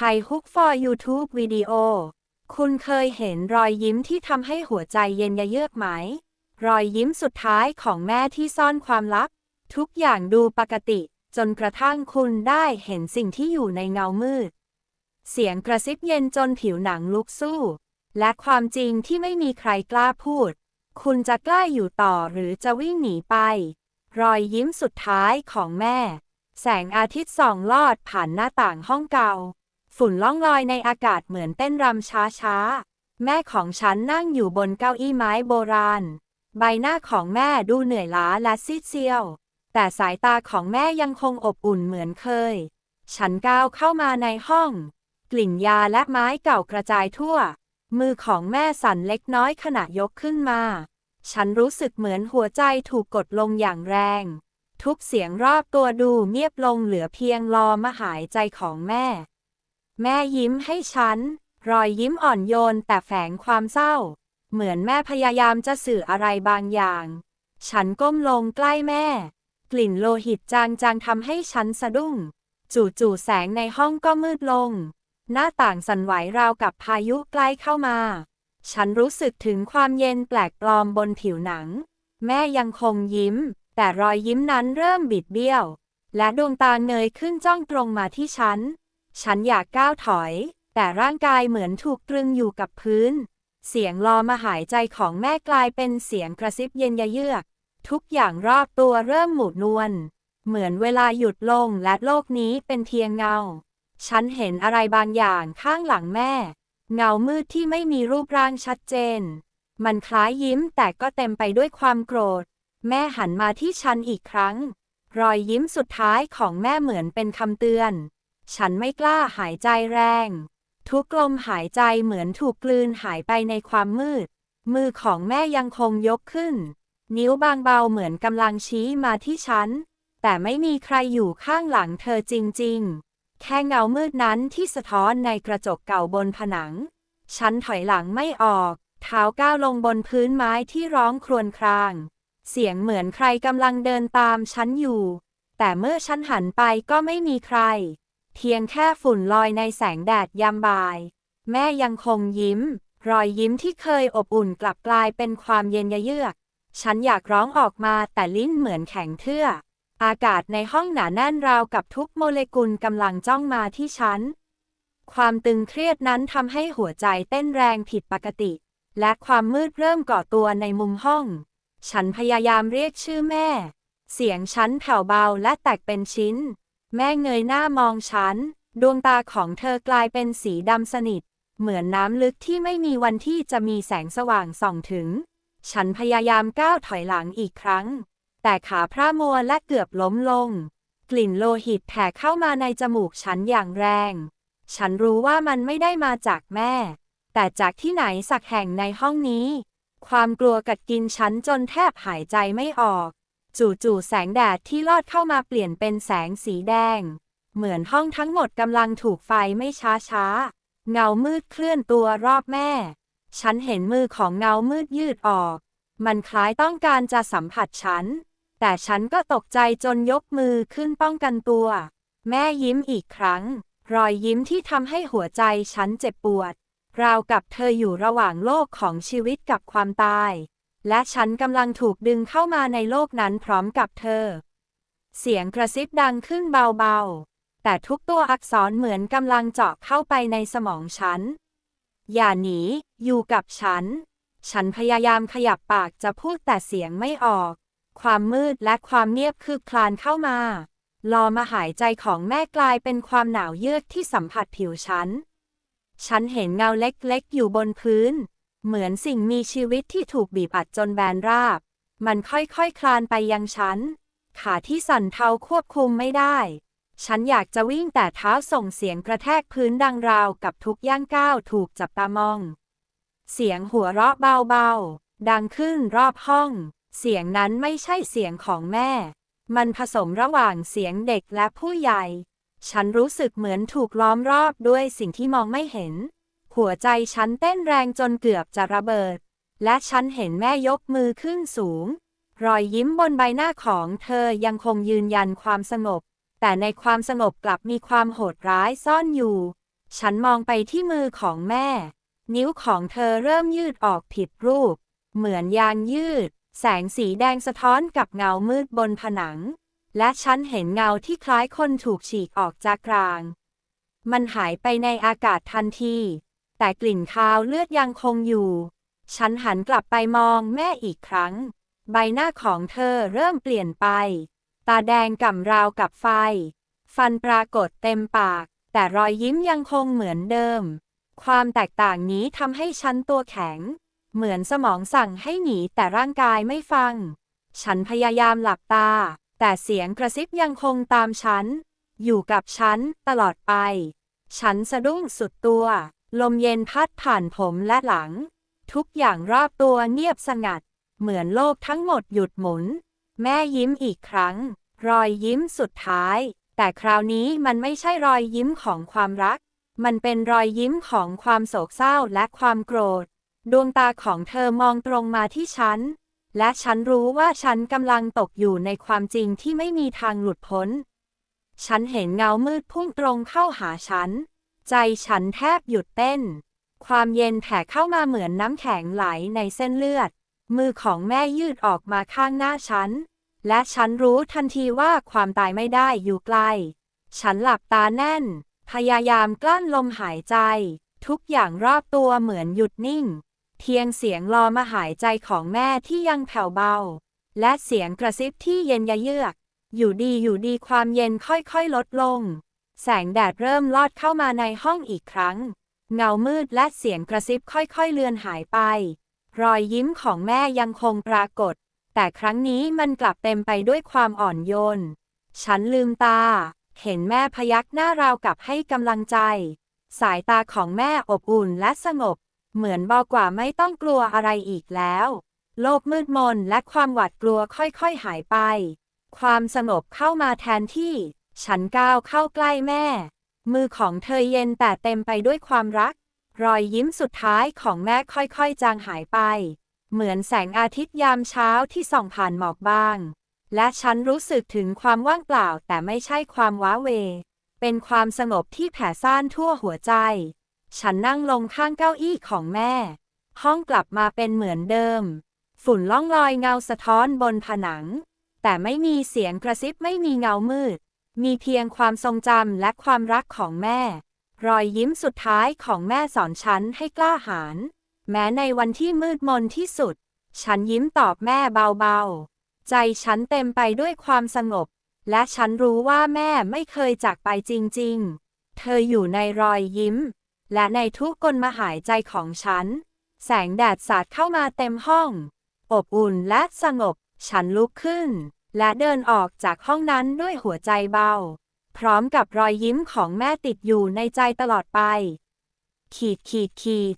ไทยฮุก for YouTube วิดีโอ คุณเคยเห็นรอยยิ้มที่ทำให้หัวใจเย็นยะเยือกไหม รอยยิ้มสุดท้ายของแม่ที่ซ่อนความลับ ทุกอย่างดูปกติ จนกระทั่งคุณได้เห็นสิ่งที่อยู่ในเงามืด เสียงกระซิบเย็นจนผิวหนังลุกสู้ และความจริงที่ไม่มีใครกล้าพูด คุณจะกล้าอยู่ต่อหรือจะวิ่งหนีไป รอยยิ้มสุดท้ายของแม่แสงอาทิตย์ส่องลอดผ่านหน้าต่างห้องเก่า ฝุ่นล่องลอยในอากาศเหมือนเต้นรำช้าๆ แม่ของฉันนั่งอยู่บนเก้าอี้ไม้โบราณ ใบหน้าของแม่ดูเหนื่อยล้าและซีดเซียว แต่สายตาของแม่ยังคงอบอุ่นเหมือนเคย ฉันก้าวเข้ามาในห้อง กลิ่นยาและไม้เก่ากระจายทั่ว มือของแม่สั่นเล็กน้อยขณะยกขึ้นมา ฉันรู้สึกเหมือนหัวใจถูกกดลงอย่างแรง ทุกเสียงรอบตัวดูเงียบลงเหลือเพียงรอมหายใจของแม่ แม่ยิ้มให้ฉัน รอยยิ้มอ่อนโยนแต่แฝงความเศร้า เหมือนแม่พยายามจะสื่ออะไรบางอย่าง ฉันก้มลงใกล้แม่ กลิ่นโลหิตจางๆทำให้ฉันสะดุ้ง จู่ๆแสงในห้องก็มืดลง หน้าต่างสั่นไหวราวกับพายุใกล้เข้ามา ฉันรู้สึกถึงความเย็นแปลกปลอมบนผิวหนัง แม่ยังคงยิ้ม แต่รอยยิ้มนั้นเริ่มบิดเบี้ยว และดวงตาเงยขึ้นจ้องตรงมาที่ฉัน ฉันอยากก้าวถอย แต่ร่างกายเหมือนถูกตรึงอยู่กับพื้น เสียงรอมาหายใจของแม่กลายเป็นเสียงกระซิบเย็นยะเยือก ทุกอย่างรอบตัวเริ่มหมุนนวล เหมือนเวลาหยุดลงและโลกนี้เป็นเพียงเงา ฉันเห็นอะไรบางอย่างข้างหลังแม่ เงามืดที่ไม่มีรูปร่างชัดเจน มันคล้ายยิ้มแต่ก็เต็มไปด้วยความโกรธ แม่หันมาที่ฉันอีกครั้ง รอยยิ้มสุดท้ายของแม่เหมือนเป็นคำเตือน ฉันไม่กล้าหายใจแรง ทุกลมหายใจเหมือนถูกกลืนหายไปในความมืด มือของแม่ยังคงยกขึ้น นิ้วบางเบาเหมือนกำลังชี้มาที่ฉัน แต่ไม่มีใครอยู่ข้างหลังเธอจริง ๆ แค่เงามืดนั้นที่สะท้อนในกระจกเก่าบนผนัง ฉันถอยหลังไม่ออก เท้าก้าวลงบนพื้นไม้ที่ร้องครวญคราง เสียงเหมือนใครกำลังเดินตามฉันอยู่ แต่เมื่อฉันหันไปก็ไม่มีใคร เพียงแค่ฝุ่นลอยในแสงแดดยามบ่าย แม่ยังคงยิ้ม รอยยิ้มที่เคยอบอุ่นกลับกลายเป็นความเย็นยเยือก ฉันอยากร้องออกมาแต่ลิ้นเหมือนแข็งเทื่อ อากาศในห้องหนาแน่นราวกับทุกโมเลกุลกำลังจ้องมาที่ฉัน ความตึงเครียดนั้นทำให้หัวใจเต้นแรงผิดปกติ และความมืดเริ่มก่อตัวในมุมห้อง ฉันพยายามเรียกชื่อแม่ เสียงฉันแผ่วเบาและแตกเป็นชิ้น แม่เงยหน้ามองฉัน ดวงตาของเธอกลายเป็นสีดำสนิท เหมือนน้ำลึกที่ไม่มีวันที่จะมีแสงสว่างส่องถึง ฉันพยายามก้าวถอยหลังอีกครั้ง แต่ขาพร่ามัวและเกือบล้มลง กลิ่นโลหิตแผ่เข้ามาในจมูกฉันอย่างแรง ฉันรู้ว่ามันไม่ได้มาจากแม่ แต่จากที่ไหนสักแห่งในห้องนี้ ความกลัวกัดกินฉันจนแทบหายใจไม่ออก จู่ๆแสงแดดที่ลอดเข้ามาเปลี่ยนเป็นแสงสีแดง เหมือนห้องทั้งหมดกำลังถูกไฟไม่ช้าช้าๆ เงามืดเคลื่อนตัวรอบแม่ ฉันเห็นมือของเงามืดยืดออก มันคล้ายต้องการจะสัมผัสฉัน แต่ฉันก็ตกใจจนยกมือขึ้นป้องกันตัว แม่ยิ้มอีกครั้ง รอยยิ้มที่ทำให้หัวใจฉันเจ็บปวด ราวกับเธออยู่ระหว่างโลกของชีวิตกับความตาย และฉันกำลังถูกดึงเข้ามาในโลกนั้นพร้อมกับเธอ เสียงกระซิบดังขึ้นเบาๆ แต่ทุกตัวอักษรเหมือนกำลังเจาะเข้าไปในสมองฉัน อย่าหนี อยู่กับฉัน ฉันพยายามขยับปากจะพูดแต่เสียงไม่ออก ความมืดและความเงียบคืบคลานเข้ามารอมาหายใจของแม่กลายเป็นความหนาวเยือกที่สัมผัสผิวฉัน ฉันเห็นเงาเล็กๆ อยู่บนพื้น เหมือนสิ่งมีชีวิตที่ถูกบีบอัดจนแบนราบ มันค่อยๆคคลานไปยังฉัน ขาที่สั่นเทาควบคุมไม่ได้ ฉันอยากจะวิ่งแต่เท้าส่งเสียงกระแทกพื้นดังราวกับทุกย่างก้าวถูกจับตามอง เสียงหัวเราะเบาๆ ดังขึ้นรอบห้อง เสียงนั้นไม่ใช่เสียงของแม่ มันผสมระหว่างเสียงเด็กและผู้ใหญ่ ฉันรู้สึกเหมือนถูกล้อมรอบด้วยสิ่งที่มองไม่เห็น หัวใจฉันเต้นแรงจนเกือบจะระเบิด และฉันเห็นแม่ยกมือขึ้นสูง รอยยิ้มบนใบหน้าของเธอยังคงยืนยันความสงบ แต่ในความสงบกลับมีความโหดร้ายซ่อนอยู่ ฉันมองไปที่มือของแม่ นิ้วของเธอเริ่มยืดออกผิดรูป เหมือนยางยืด แสงสีแดงสะท้อนกับเงามืดบนผนัง และฉันเห็นเงาที่คล้ายคนถูกฉีกออกจากกลาง มันหายไปในอากาศทันที แต่กลิ่นคาวเลือดยังคงอยู่ ฉันหันกลับไปมองแม่อีกครั้ง ใบหน้าของเธอเริ่มเปลี่ยนไป ตาแดงก่ำราวกับไฟ ฟันปรากฏเต็มปาก แต่รอยยิ้มยังคงเหมือนเดิม ความแตกต่างนี้ทำให้ฉันตัวแข็ง เหมือนสมองสั่งให้หนีแต่ร่างกายไม่ฟัง ฉันพยายามหลับตา แต่เสียงกระซิบยังคงตามฉัน อยู่กับฉันตลอดไป ฉันสะดุ้งสุดตัว ลมเย็นพัดผ่านผมและหลัง ทุกอย่างรอบตัวเงียบสงัด เหมือนโลกทั้งหมดหยุดหมุน แม่ยิ้มอีกครั้ง รอยยิ้มสุดท้าย แต่คราวนี้มันไม่ใช่รอยยิ้มของความรัก มันเป็นรอยยิ้มของความโศกเศร้าและความโกรธ ดวงตาของเธอมองตรงมาที่ฉัน และฉันรู้ว่าฉันกำลังตกอยู่ในความจริงที่ไม่มีทางหลุดพ้น ฉันเห็นเงามืดพุ่งตรงเข้าหาฉัน ใจฉันแทบหยุดเต้น ความเย็นแผ่เข้ามาเหมือนน้ำแข็งไหลในเส้นเลือด มือของแม่ยืดออกมาข้างหน้าฉัน และฉันรู้ทันทีว่าความตายไม่ได้อยู่ไกล ฉันหลับตาแน่น พยายามกลั้นลมหายใจ ทุกอย่างรอบตัวเหมือนหยุดนิ่ง เพียงเสียงรอมาหายใจของแม่ที่ยังแผ่วเบา และเสียงกระซิบที่เย็นยะเยือก อยู่ดีอยู่ดีความเย็นค่อยๆ ลดลง แสงแดดเริ่มลอดเข้ามาในห้องอีกครั้ง เงามืดและเสียงกระซิบค่อยๆเลือนหายไป รอยยิ้มของแม่ยังคงปรากฏ แต่ครั้งนี้มันกลับเต็มไปด้วยความอ่อนโยน ฉันลืมตา เห็นแม่พยักหน้าราวกับให้กำลังใจ สายตาของแม่อบอุ่นและสงบ เหมือนบอกว่าไม่ต้องกลัวอะไรอีกแล้ว โลกมืดมนและความหวาดกลัวค่อยๆหายไป ความสงบเข้ามาแทนที่ ฉันก้าวเข้าใกล้แม่ มือของเธอเย็นแต่เต็มไปด้วยความรัก รอยยิ้มสุดท้ายของแม่ค่อยๆ จางหายไป เหมือนแสงอาทิตย์ยามเช้าที่ส่องผ่านหมอกบาง และฉันรู้สึกถึงความว่างเปล่าแต่ไม่ใช่ความว้าเว เป็นความสงบที่แผ่ซ่านทั่วหัวใจ ฉันนั่งลงข้างเก้าอี้ของแม่ ห้องกลับมาเป็นเหมือนเดิม ฝุ่นล่องลอยเงาสะท้อนบนผนัง แต่ไม่มีเสียงกระซิบไม่มีเงามืด มีเพียงความทรงจำและความรักของแม่ รอยยิ้มสุดท้ายของแม่สอนฉันให้กล้าหาญแม้ในวันที่มืดมนที่สุด ฉันยิ้มตอบแม่เบาๆ ใจฉันเต็มไปด้วยความสงบ และฉันรู้ว่าแม่ไม่เคยจากไปจริงๆ เธออยู่ในรอยยิ้ม และในทุกกลมหายใจของฉัน แสงแดดสาดเข้ามาเต็มห้อง อบอุ่นและสงบ ฉันลุกขึ้น และเดินออกจากห้องนั้นด้วยหัวใจเบา พร้อมกับรอยยิ้มของแม่ติดอยู่ในใจตลอดไป ขีดขีดขีด